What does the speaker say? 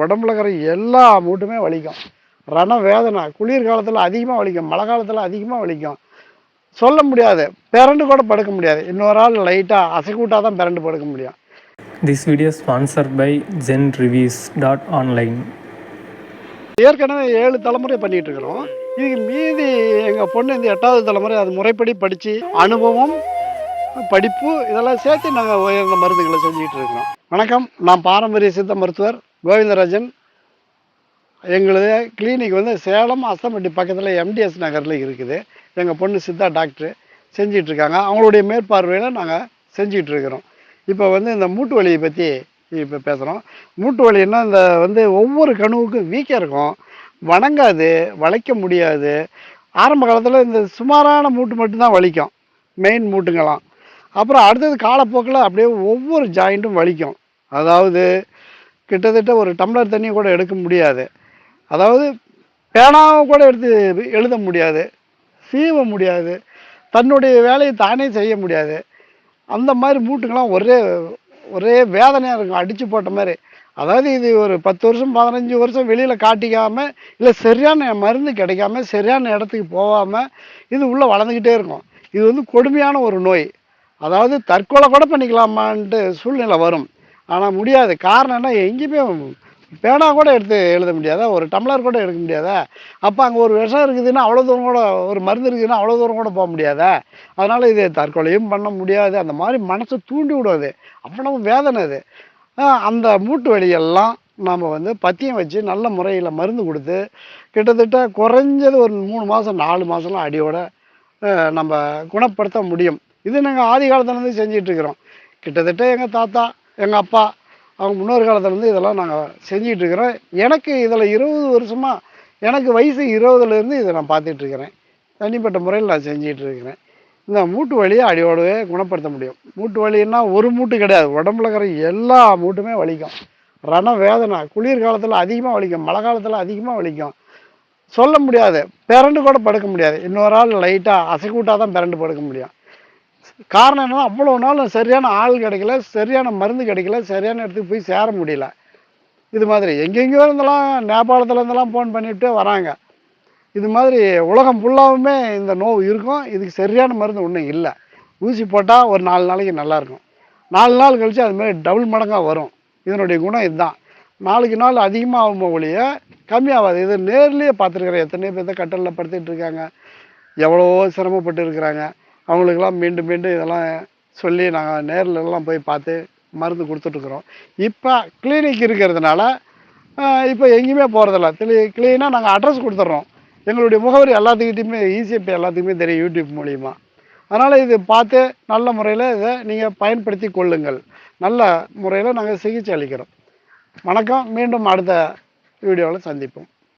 உடம்புல இருக்கிற எல்லா மூட்டுமே வலிக்கும். ரண வேதனை குளிர் காலத்தில் அதிகமாக வலிக்கும் மழை காலத்தில் அதிகமாக வலிக்கும். சொல்ல முடியாது பிறண்டு கூட படுக்க முடியாது. இன்னொரு ஆள் லைட்டாக அசைக்கூட்டா தான் பிறண்டு படுக்க முடியும். This video is sponsored by ZenReviews.online. ஏற்கனவே ஏழு தலைமுறை பண்ணிட்டு இருக்கிறோம் இதுக்கு மீதி எங்கள் பொண்ணு இந்த எட்டாவது தலைமுறை அது முறைப்படி படித்து அனுபவம் படிப்பு இதெல்லாம் சேர்த்து நாங்கள் உயர்ந்த மருந்துகளை செஞ்சுட்டு இருக்கிறோம் வணக்கம் நான் பாரம்பரிய சித்த மருத்துவர் கோவிந்தராஜன் எங்களது கிளினிக் வந்து சேலம் அஸ்தம்பட்டி பக்கத்தில் எம்டிஎஸ் நகரில் இருக்குது. எங்கள் பொண்ணு சித்தா டாக்டர் செஞ்சிகிட்ருக்காங்க அவங்களுடைய மேற்பார்வையில் நாங்கள் செஞ்சிகிட்ருக்கிறோம் இப்போ வந்து இந்த மூட்டு வலியை பற்றி இப்போ பேசுகிறோம் மூட்டு வலின்னா இந்த வந்து ஒவ்வொரு கணுவுக்கும் வீக்கம் இருக்கும். வணங்காது வளைக்க முடியாது. ஆரம்ப காலத்தில் இந்த சுமாரான மூட்டு மட்டும்தான் வலிக்கும். மெயின் மூட்டுங்களாம் அப்புறம் அடுத்தது காலப்போக்கில் அப்படியே ஒவ்வொரு ஜாயிண்ட்டும் வலிக்கும். அதாவது கிட்டத்தட்ட ஒரு டம்ளர் தண்ணி கூட எடுக்க முடியாது. அதாவது பேனாவை கூட எடுத்து எழுத முடியாது. சீவ முடியாது. தன்னுடைய வேலையை தானே செய்ய முடியாது. அந்த மாதிரி மூட்டுங்களாம் ஒரே ஒரே வேதனையாக இருக்கும். அடித்து போட்ட மாதிரி. அதாவது இது ஒரு பத்து வருஷம் பதினஞ்சு வருஷம் வெளியில் காட்டிக்காமல் இல்லை சரியான மருந்து கிடைக்காம சரியான இடத்துக்கு போகாமல் இது உள்ளே வளர்ந்துக்கிட்டே இருக்கும். இது வந்து கொடுமையான ஒரு நோய். அதாவது தற்கொலை கூட பண்ணிக்கலாமான்ட்டு சூழ்நிலை வரும். ஆனால் முடியாது. காரணம் என்ன? எங்கேயுமே பேனா கூட எடுத்து எழுத முடியாதா? ஒரு டம்ளர் கூட எடுக்க முடியாதா? அப்போ அங்கே ஒரு விஷம் இருக்குதுன்னா அவ்வளோ தூரம் கூட ஒரு மருந்து இருக்குதுன்னா அவ்வளோ தூரம் கூட போக முடியாதா? அதனால் இது தற்கொலையும் பண்ண முடியாது. அந்த மாதிரி மனசை தூண்டி விடாது அவ்வளவு வேதனை அது. அந்த மூட்டு வலியெல்லாம் நாம் வந்து பத்தியம் வச்சு நல்ல முறையில் மருந்து கொடுத்து கிட்டத்தட்ட குறைஞ்சது ஒரு மூணு மாதம் நாலு மாதம்லாம் அடியோட நம்ம குணப்படுத்த முடியும். இது நாங்கள் ஆதி காலத்துலேருந்து செஞ்சிகிட்ருக்குறோம் கிட்டத்தட்ட எங்கள் தாத்தா எங்கள் அப்பா அவங்க முன்னோர் காலத்துலேருந்து இதெல்லாம் நாங்கள் செஞ்சிட்டு இருக்கிறோம் எனக்கு இதில் இருபது வருஷமாக எனக்கு வயசு இருபதுலேருந்து இதை நான் பார்த்துட்ருக்கிறேன் தனிப்பட்ட முறையில் நான் செஞ்சிகிட்ருக்கிறேன் இந்த மூட்டு வலியை அடியோடவே குணப்படுத்த முடியும். மூட்டு வலின்னா ஒரு மூட்டு கிடையாது. உடம்புல இருக்கிற எல்லா மூட்டுமே வலிக்கும். ரண வேதனை குளிர் காலத்தில் அதிகமாக வலிக்கும் மழை காலத்தில் அதிகமாக வலிக்கும். சொல்ல முடியாது. பிறண்டு கூட படுக்க முடியாது. இன்னொரு ஆள் லைட்டாக அசைக்கூட்டா தான் பிறண்டு படுக்க முடியும். காரணம் என்னன்னா அவ்வளோ நாள் சரியான ஆள் கிடைக்கல சரியான மருந்து கிடைக்கல சரியான இடத்துக்கு போய் சேர முடியல. இது மாதிரி எங்கெங்கேயோ இருந்தெல்லாம் நேபாளத்துலேருந்தெல்லாம் ஃபோன் பண்ணிவிட்டு வராங்க. இது மாதிரி உலகம் ஃபுல்லாகவுமே இந்த நோவு இருக்கும். இதுக்கு சரியான மருந்து ஒன்றும் இல்லை. ஊசி போட்டால் ஒரு நாலு நாளைக்கு நல்லாயிருக்கும் நாலு நாள் கழித்து அதுமாரி டபுள் மடங்காக வரும். இதனுடைய குணம் இதுதான். நாளுக்கு நாள் அதிகமாகும் ஒழிய கம்மியாகாது. இது நேர்லேயே பார்த்துருக்குறேன் எத்தனையோ பேர்த்த கட்டலில் படுத்துட்டு இருக்காங்க. எவ்வளோ சிரமப்பட்டு இருக்கிறாங்க. அவங்களுக்கெல்லாம் மீண்டும் மீண்டும் இதெல்லாம் சொல்லி நாங்கள் நேரில் எல்லாம் போய் பார்த்து மருந்து கொடுத்துட்ருக்குறோம். இப்போ கிளினிக் இருக்கிறதுனால இப்போ எங்கேயுமே போகிறதில்ல கிளீ க்ளீனாக நாங்கள் அட்ரஸ் கொடுத்துட்றோம். எங்களுடைய முகவரி எல்லாத்துக்கிட்டையுமே ஈஸியாக இப்போ எல்லாத்துக்குமே தெரியும் யூடியூப் மூலிமா அதனால் இது பார்த்து நல்ல முறையில் இதை நீங்கள் பயன்படுத்தி கொள்ளுங்கள். நல்ல முறையில் நாங்கள் சிகிச்சை அளிக்கிறோம். வணக்கம். மீண்டும் அடுத்த வீடியோவில் சந்திப்போம்.